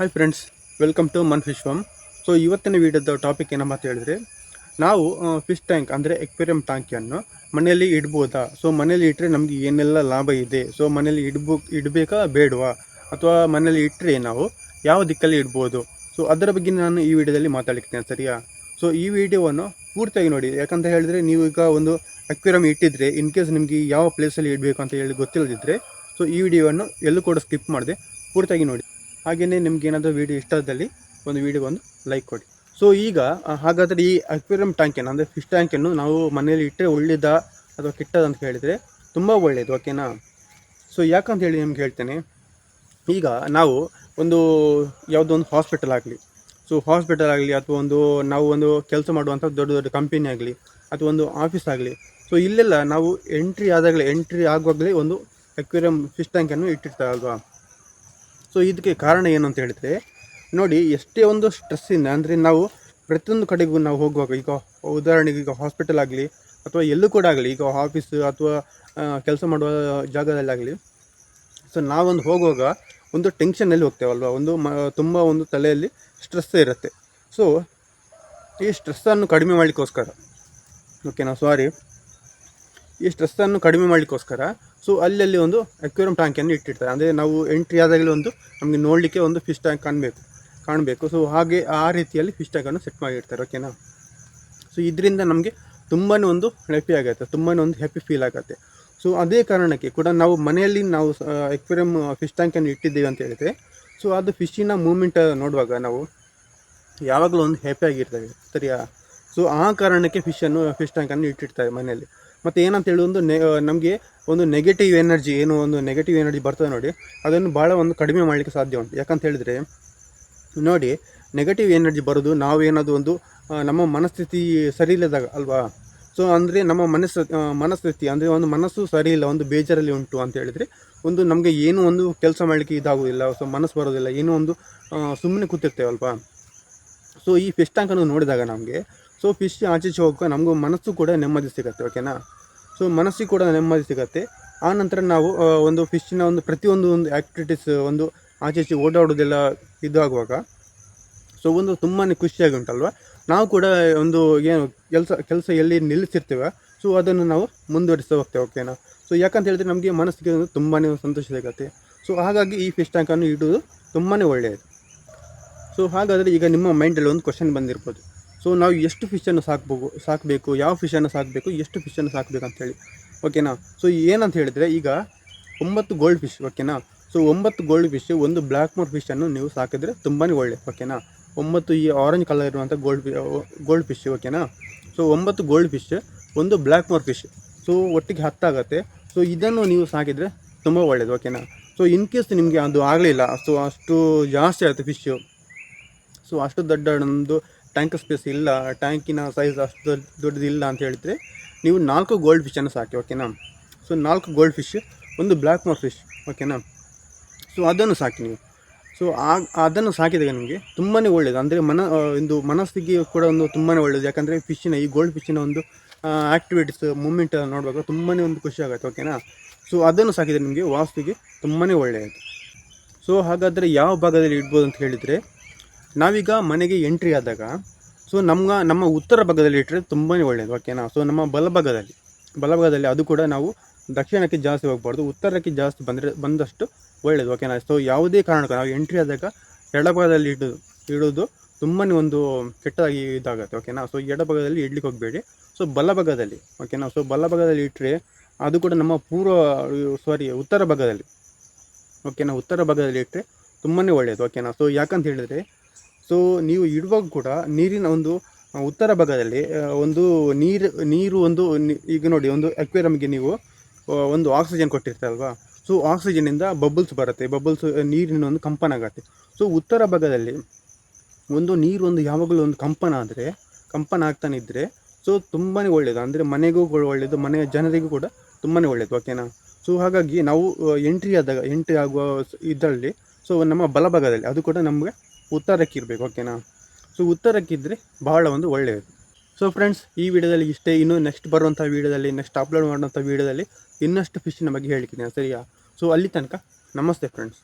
Hi friends welcome to man fish farm so ಇವತ್ತಿನ ವಿಡಿಯೋದ topic ಏನಮ್ಮ ಅಂತ ಹೇಳಿದ್ರೆ, ನಾವು ಫಿಶ್ ಟ್ಯಾಂಕ್ ಅಂದರೆ ಎಕ್ವೇರಿಯಂ ಟ್ಯಾಂಕಿಯನ್ನು ಮನೆಯಲ್ಲಿ ಇಡ್ಬೋದಾ? ಸೊ ಮನೆಯಲ್ಲಿ ಇಟ್ಟರೆ ನಮಗೆ ಏನೆಲ್ಲ ಲಾಭ ಇದೆ? ಸೊ ಮನೆಯಲ್ಲಿ ಇಡ್ಬೋ, ಇಡಬೇಕಾ ಬೇಡವಾ? ಅಥವಾ ಮನೆಯಲ್ಲಿ ಇಟ್ಟರೆ ನಾವು ಯಾವ ದಿಕ್ಕಲ್ಲಿ ಇಡ್ಬೋದು? ಸೊ ಅದರ ಬಗ್ಗೆ ನಾನು ಈ ವಿಡಿಯೋದಲ್ಲಿ ಮಾತಾಡ್ಲಿಕ್ತೇನೆ ಸರಿಯಾ? ಸೊ ಈ ವಿಡಿಯೋವನ್ನು ಪೂರ್ತಿಯಾಗಿ ನೋಡಿ. ಯಾಕಂತ ಹೇಳಿದ್ರೆ, ನೀವು ಈಗ ಒಂದು ಅಕ್ವೇರಿಯಂ ಇಟ್ಟಿದ್ರೆ ಇನ್ ಕೇಸ್ ನಿಮಗೆ ಯಾವ ಪ್ಲೇಸಲ್ಲಿ ಇಡಬೇಕು ಅಂತ ಹೇಳಿ ಗೊತ್ತಿಲ್ಲದಿದ್ದರೆ ಸೊ ಈ ವಿಡಿಯೋವನ್ನು ಎಲ್ಲೂ ಕೂಡ ಸ್ಕಿಪ್ ಮಾಡಿದೆ ಪೂರ್ತಿಯಾಗಿ ನೋಡಿ. ಹಾಗೆಯೇ ನಿಮ್ಗೆ ಏನಾದರೂ ವಿಡಿಯೋ ಇಷ್ಟದಲ್ಲಿ ಒಂದು ವಿಡಿಯೋ ಒಂದು ಲೈಕ್ ಕೊಡಿ. ಸೊ ಈಗ ಹಾಗಾದರೆ ಈ ಅಕ್ವೇರಿಯಂ ಟ್ಯಾಂಕನ್ನು ಅಂದರೆ ಫಿಶ್ ಟ್ಯಾಂಕನ್ನು ನಾವು ಮನೆಯಲ್ಲಿ ಇಟ್ಟರೆ ಒಳ್ಳೆಯದ ಅಥವಾ ಕೆಟ್ಟದ ಅಂತ ಹೇಳಿದರೆ ತುಂಬ ಒಳ್ಳೆಯದು ಓಕೆನಾ ಸೊ ಯಾಕಂತ ಹೇಳಿ ನಿಮ್ಗೆ ಹೇಳ್ತೇನೆ, ಈಗ ನಾವು ಒಂದು ಯಾವುದೋ ಒಂದು ಹಾಸ್ಪಿಟಲ್ ಆಗಲಿ ಸೊ ಹಾಸ್ಪಿಟಲ್ ಆಗಲಿ ಅಥವಾ ಒಂದು ನಾವು ಒಂದು ಕೆಲಸ ಮಾಡುವಂಥ ದೊಡ್ಡ ದೊಡ್ಡ ಕಂಪನಿ ಆಗಲಿ ಅಥವಾ ಒಂದು ಆಫೀಸ್ ಆಗಲಿ ಸೊ ಇಲ್ಲೆಲ್ಲ ನಾವು ಎಂಟ್ರಿ ಆದಾಗಲೇ ಎಂಟ್ರಿ ಆಗುವಾಗಲೇ ಒಂದು ಅಕ್ವೇರಿಯಂ ಫಿಶ್ ಟ್ಯಾಂಕನ್ನು ಇಟ್ಟಿರ್ತಾರೆ ಅಲ್ವಾ ಸೊ ಇದಕ್ಕೆ ಕಾರಣ ಏನು ಅಂತ ಹೇಳಿದರೆ, ನೋಡಿ, ಎಷ್ಟೇ ಒಂದು ಸ್ಟ್ರೆಸ್ಸಿಂದ ಅಂದರೆ ನಾವು ಪ್ರತಿಯೊಂದು ಕಡೆಗೂ ನಾವು ಹೋಗುವಾಗ, ಈಗ ಉದಾಹರಣೆಗೆ ಈಗ ಹಾಸ್ಪಿಟಲ್ ಆಗಲಿ, ಅಥವಾ ಎಲ್ಲೂ ಕೂಡ ಆಗಲಿ, ಈಗ ಆಫೀಸ್ ಅಥವಾ ಕೆಲಸ ಮಾಡುವ ಜಾಗದಲ್ಲಾಗಲಿ ಸೊ ನಾವೊಂದು ಹೋಗುವಾಗ ಒಂದು ಟೆನ್ಷನಲ್ಲಿ ಹೋಗ್ತೇವಲ್ವ? ಒಂದು ಮ, ತುಂಬ ಒಂದು ತಲೆಯಲ್ಲಿ ಸ್ಟ್ರೆಸ್ ಇರುತ್ತೆ. ಸೊ ಈ ಸ್ಟ್ರೆಸ್ಸನ್ನು ಕಡಿಮೆ ಮಾಡಲಿಕ್ಕೋಸ್ಕರ ಓಕೆನಾ ಸಾರಿ ಈ ಸ್ಟ್ರೆಸ್ಸನ್ನು ಕಡಿಮೆ ಮಾಡಲಿಕ್ಕೋಸ್ಕರ ಸೊ ಅಲ್ಲಲ್ಲಿ ಒಂದು ಅಕ್ವೇರಿಯಂ ಟ್ಯಾಂಕನ್ನು ಇಟ್ಟಿರ್ತಾರೆ. ಅಂದರೆ ನಾವು ಎಂಟ್ರಿ ಆದಾಗಲೇ ಒಂದು ನಮಗೆ ನೋಡಲಿಕ್ಕೆ ಒಂದು ಫಿಶ್ ಟ್ಯಾಂಕ್ ಕಾಣಬೇಕು ಕಾಣಬೇಕು. ಸೊ ಹಾಗೆ ಆ ರೀತಿಯಲ್ಲಿ ಫಿಶ್ ಟ್ಯಾಂಕನ್ನು ಸೆಟ್ ಮಾಡಿರ್ತಾರೆ ಓಕೆನಾ ಸೊ ಇದರಿಂದ ನಮಗೆ ತುಂಬಾ ಒಂದು ಹ್ಯಾಪಿ ಆಗುತ್ತೆ ತುಂಬಾ ಒಂದು ಹ್ಯಾಪಿ ಫೀಲ್ ಆಗುತ್ತೆ. ಸೊ ಅದೇ ಕಾರಣಕ್ಕೆ ಕೂಡ ನಾವು ಮನೆಯಲ್ಲಿ ನಾವು ಎಕ್ವೇರಿಯಂ ಫಿಶ್ ಟ್ಯಾಂಕನ್ನು ಇಟ್ಟಿದ್ದೀವಿ ಅಂತ ಹೇಳಿದರೆ ಸೊ ಅದು ಫಿಶ್ಶಿನ ಮೂಮೆಂಟ್ ನೋಡುವಾಗ ನಾವು ಯಾವಾಗಲೂ ಒಂದು ಹ್ಯಾಪಿ ಆಗಿರ್ತೇವೆ ಸರಿಯಾ? ಸೊ ಆ ಕಾರಣಕ್ಕೆ ಫಿಶನ್ನು ಫಿಶ್ ಟ್ಯಾಂಕನ್ನು ಇಟ್ಟಿರ್ತಾರೆ ಮನೆಯಲ್ಲಿ. ಮತ್ತು ಏನಂತ ಹೇಳಿ ಒಂದು ನೆ ನಮಗೆ ಒಂದು ನೆಗೆಟಿವ್ ಎನರ್ಜಿ ಏನು ಒಂದು ನೆಗೆಟಿವ್ ಎನರ್ಜಿ ಬರ್ತದೆ ನೋಡಿ, ಅದನ್ನು ಭಾಳ ಒಂದು ಕಡಿಮೆ ಮಾಡಲಿಕ್ಕೆ ಸಾಧ್ಯ ಉಂಟು. ಯಾಕಂತ ಹೇಳಿದರೆ, ನೋಡಿ ನೆಗೆಟಿವ್ ಎನರ್ಜಿ ಬರೋದು ನಾವೇನಾದರೂ ಒಂದು ನಮ್ಮ ಮನಸ್ಥಿತಿ ಸರಿ ಇಲ್ಲದಾಗ ಅಲ್ವಾ? ಸೊ ಅಂದರೆ ನಮ್ಮ ಮನಸ್ಸು ಮನಸ್ಥಿತಿ, ಅಂದರೆ ಒಂದು ಮನಸ್ಸು ಸರಿ ಇಲ್ಲ, ಒಂದು ಬೇಜಾರಲ್ಲಿ ಉಂಟು ಅಂತ ಹೇಳಿದರೆ, ಒಂದು ನಮಗೆ ಏನೂ ಒಂದು ಕೆಲಸ ಮಾಡಲಿಕ್ಕೆ ಇದಾಗೋದಿಲ್ಲ, ಸೊ ಮನಸ್ಸು ಬರೋದಿಲ್ಲ, ಏನೂ ಒಂದು ಸುಮ್ಮನೆ ಕೂತಿರ್ತೇವಲ್ವಾ? ಸೊ ಈ ಫಿಶ್ ಟ್ಯಾಂಕನ್ನು ನೋಡಿದಾಗ ನಮಗೆ ಸೊ ಫಿಶ್ ಆಚೀಚೆ ಹೋಗುವ ನಮಗೂ ಮನಸ್ಸು ಕೂಡ ನೆಮ್ಮದಿ ಸಿಗುತ್ತೆ ಓಕೆನಾ ಸೊ ಮನಸ್ಸಿಗೆ ಕೂಡ ನೆಮ್ಮದಿ ಸಿಗುತ್ತೆ. ಆ ನಂತರ ನಾವು ಒಂದು ಫಿಶ್ಶಿನ ಒಂದು ಪ್ರತಿಯೊಂದು ಒಂದು ಆ್ಯಕ್ಟಿವಿಟೀಸ್ ಒಂದು ಆಚೀಚೆ ಓಡಾಡೋದೆಲ್ಲ ಇದಾಗುವಾಗ ಸೊ ಒಂದು ತುಂಬಾ ಖುಷಿಯಾಗಿ ಉಂಟಲ್ವ ನಾವು ಕೂಡ ಒಂದು ಏನು ಕೆಲಸ ಕೆಲಸ ಎಲ್ಲಿ ನಿಲ್ಲಿಸಿರ್ತೇವೆ ಸೊ ಅದನ್ನು ನಾವು ಮುಂದುವರಿಸ್ತಾ ಹೋಗ್ತೇವೆ ಓಕೆನಾ ಸೊ ಯಾಕಂತ ಹೇಳಿದ್ರೆ ನಮಗೆ ಮನಸ್ಸಿಗೆ ಒಂದು ತುಂಬಾ ಸಂತೋಷ ಸಿಗುತ್ತೆ. ಸೊ ಹಾಗಾಗಿ ಈ ಫಿಶ್ ಟ್ಯಾಂಕನ್ನು ಇಡುವುದು ತುಂಬಾ ಒಳ್ಳೆಯದು. ಸೊ ಹಾಗಾದರೆ ಈಗ ನಿಮ್ಮ ಮೈಂಡಲ್ಲಿ ಒಂದು ಕ್ವಶನ್ ಬಂದಿರ್ಬೋದು. ಸೊ ನಾವು ಎಷ್ಟು ಫಿಶನ್ನು ಸಾಕ್ಬೇಕು ಸಾಕಬೇಕು, ಯಾವ ಫಿಶನ್ನು ಸಾಕಬೇಕು, ಎಷ್ಟು ಫಿಶನ್ನು ಸಾಕಬೇಕು ಅಂಥೇಳಿ ಓಕೆನಾ ಸೊ ಏನಂತ ಹೇಳಿದರೆ, ಈಗ ಒಂಬತ್ತು ಗೋಲ್ಡ್ ಫಿಶ್ ಓಕೆನಾ ಸೊ ಒಂಬತ್ತು ಗೋಲ್ಡ್ ಫಿಶ್ ಒಂದು ಬ್ಲ್ಯಾಕ್ ಮೋರ್ ಫಿಶನ್ನು ನೀವು ಸಾಕಿದರೆ ತುಂಬಾ ಒಳ್ಳೆ ಓಕೆನಾ ಒಂಬತ್ತು ಈ ಆರೆಂಜ್ ಕಲರ್ ಇರುವಂಥ ಗೋಲ್ಡ್ ಗೋಲ್ಡ್ ಫಿಶ್ ಓಕೆನಾ ಸೊ ಒಂಬತ್ತು ಗೋಲ್ಡ್ ಫಿಶ್ ಒಂದು ಬ್ಲ್ಯಾಕ್ ಮೋರ್ ಫಿಶ್ ಸೊ ಒಟ್ಟಿಗೆ ಹತ್ತಾಗತ್ತೆ. ಸೊ ಇದನ್ನು ನೀವು ಸಾಕಿದರೆ ತುಂಬ ಒಳ್ಳೆಯದು ಓಕೆನಾ ಸೊ ಇನ್ ಕೇಸ್ ನಿಮಗೆ ಅದು ಆಗಲಿಲ್ಲ ಸೊ ಅಷ್ಟು ಜಾಸ್ತಿ ಆಗುತ್ತೆ ಫಿಶ್ಶು ಸೊ ಅಷ್ಟು ದೊಡ್ಡ ನಮ್ಮದು ಟ್ಯಾಂಕ್ ಸ್ಪೇಸ್ ಇಲ್ಲ ಟ್ಯಾಂಕಿನ ಸೈಜ್ ಅಷ್ಟು ದೊಡ್ಡ ದೊಡ್ಡದಿಲ್ಲ ಅಂತ ಹೇಳಿದರೆ ನೀವು ನಾಲ್ಕು ಗೋಲ್ಡ್ ಫಿಶನ್ನು ಸಾಕಿ ಓಕೆನಾ ಸೊ ನಾಲ್ಕು ಗೋಲ್ಡ್ ಫಿಶ್ ಒಂದು ಬ್ಲ್ಯಾಕ್ ಮೋರ್ ಫಿಶ್ ಓಕೆನಾ ಸೊ ಅದನ್ನು ಸಾಕಿ ನೀವು. ಸೊ ಆ ಅದನ್ನು ಸಾಕಿದಾಗ ನಿಮಗೆ ತುಂಬಾ ಒಳ್ಳೆಯದು ಅಂದರೆ ಮನ ಒಂದು ಮನಸ್ಸಿಗೆ ಕೂಡ ಒಂದು ತುಂಬಾ ಒಳ್ಳೆಯದು ಯಾಕಂದರೆ ಫಿಶ್ಶಿನ ಈ ಗೋಲ್ಡ್ ಫಿಶ್ಶಿನ ಒಂದು ಆ್ಯಕ್ಟಿವಿಟೀಸ್ ಮೂಮೆಂಟ್ ನೋಡುವಾಗ ತುಂಬಾ ಒಂದು ಖುಷಿ ಆಗುತ್ತೆ ಓಕೆನಾ ಸೊ ಅದನ್ನು ಸಾಕಿದರೆ ನಿಮಗೆ ವಾಸ್ತುಗೆ ತುಂಬಾ ಒಳ್ಳೆಯದು. ಸೊ ಹಾಗಾದರೆ ಯಾವ ಭಾಗದಲ್ಲಿ ಇಡ್ಬೋದು ಅಂತ ಹೇಳಿದರೆ ನಾವೀಗ ಮನೆಗೆ ಎಂಟ್ರಿ ಆದಾಗ ಸೊ ನಮ್ಗೆ ನಮ್ಮ ಉತ್ತರ ಭಾಗದಲ್ಲಿ ಇಟ್ಟರೆ ತುಂಬಾ ಒಳ್ಳೆಯದು ಓಕೆನಾ ಸೊ ನಮ್ಮ ಬಲಭಾಗದಲ್ಲಿ ಬಲಭಾಗದಲ್ಲಿ ಅದು ಕೂಡ ನಾವು ದಕ್ಷಿಣಕ್ಕೆ ಜಾಸ್ತಿ ಹೋಗಬಾರ್ದು, ಉತ್ತರಕ್ಕೆ ಜಾಸ್ತಿ ಬಂದರೆ, ಬಂದಷ್ಟು ಒಳ್ಳೆಯದು ಓಕೆನಾ ಸೊ ಯಾವುದೇ ಕಾರಣಕ್ಕೂ ನಾವು ಎಂಟ್ರಿ ಆದಾಗ ಎಡಭಾಗದಲ್ಲಿ ಇಡೋದು ಇಡೋದು ತುಂಬಾ ಒಂದು ಕೆಟ್ಟದಾಗಿ ಇದಾಗುತ್ತೆ ಓಕೆನಾ ಸೊ ಎಡಭಾಗದಲ್ಲಿ ಇಡ್ಲಿಕ್ಕೆ ಹೋಗಬೇಡಿ. ಸೊ ಬಲಭಾಗದಲ್ಲಿ ಓಕೆನಾ ಸೊ ಬಲಭಾಗದಲ್ಲಿ ಇಟ್ಟರೆ ಅದು ಕೂಡ ನಮ್ಮ ಪೂರ್ವ ಸಾರಿ ಉತ್ತರ ಭಾಗದಲ್ಲಿ ಓಕೆನಾ ಉತ್ತರ ಭಾಗದಲ್ಲಿ ಇಟ್ಟರೆ ತುಂಬಾ ಒಳ್ಳೆಯದು ಓಕೆನಾ ಸೊ ಯಾಕಂತ ಹೇಳಿದರೆ ಸೊ ನೀವು ಇಡುವಾಗ ಕೂಡ ನೀರಿನ ಒಂದು ಉತ್ತರ ಭಾಗದಲ್ಲಿ ಒಂದು ನೀರು ನೀರು ಒಂದು ಈಗ ನೋಡಿ ಒಂದು ಅಕ್ವೇರಿಯಮ್ಗೆ ನೀವು ಒಂದು ಆಕ್ಸಿಜನ್ ಕೊಟ್ಟಿರ್ತಾರಲ್ವಾ? ಸೊ ಆಕ್ಸಿಜನಿಂದ ಬಬಲ್ಸ್ ಬರುತ್ತೆ. ಬಬಲ್ಸ್ ನೀರಿನ ಒಂದು ಕಂಪನ ಆಗುತ್ತೆ. ಸೊ ಉತ್ತರ ಭಾಗದಲ್ಲಿ ಒಂದು ನೀರು ಒಂದು ಯಾವಾಗಲೂ ಒಂದು ಕಂಪನ ಆದರೆ, ಕಂಪನ ಆಗ್ತಾನೆ ಇದ್ದರೆ ಸೊ ತುಂಬಾ ಒಳ್ಳೆಯದು ಅಂದರೆ ಮನೆಗೂ ಒಳ್ಳೆಯದು ಮನೆಯ ಜನರಿಗೂ ಕೂಡ ತುಂಬಾ ಒಳ್ಳೆಯದು ಓಕೆನಾ ಸೊ ಹಾಗಾಗಿ ನಾವು ಎಂಟ್ರಿ ಆದಾಗ ಎಂಟ್ರಿ ಆಗುವ ಇದರಲ್ಲಿ, ಸೊ ನಮ್ಮ ಬಲಭಾಗದಲ್ಲಿ, ಅದು ಕೂಡ ನಮಗೆ ಉತ್ತರಕ್ಕೆ ಇರಬೇಕು ಓಕೆನಾ? ಸೊ ಉತ್ತರಕ್ಕಿದ್ದರೆ ಬಹಳ ಒಂದು ಒಳ್ಳೆಯದು. ಸೊ ಫ್ರೆಂಡ್ಸ್ ಈ ವಿಡಿಯೋದಲ್ಲಿ ಇಷ್ಟೇ. ಇನ್ನು ನೆಕ್ಸ್ಟ್ ಬರುವಂಥ ವಿಡಿಯೋದಲ್ಲಿ ನೆಕ್ಸ್ಟ್ ಅಪ್ಲೋಡ್ ಮಾಡುವಂಥ ವಿಡಿಯೋದಲ್ಲಿ ಇನ್ನಷ್ಟು ಫಿಶ್ನ ಬಗ್ಗೆ ಹೇಳ್ತೀನಿ, ಸರಿಯಾ? ಸೊ ಅಲ್ಲಿ ತನಕ ನಮಸ್ತೆ ಫ್ರೆಂಡ್ಸ್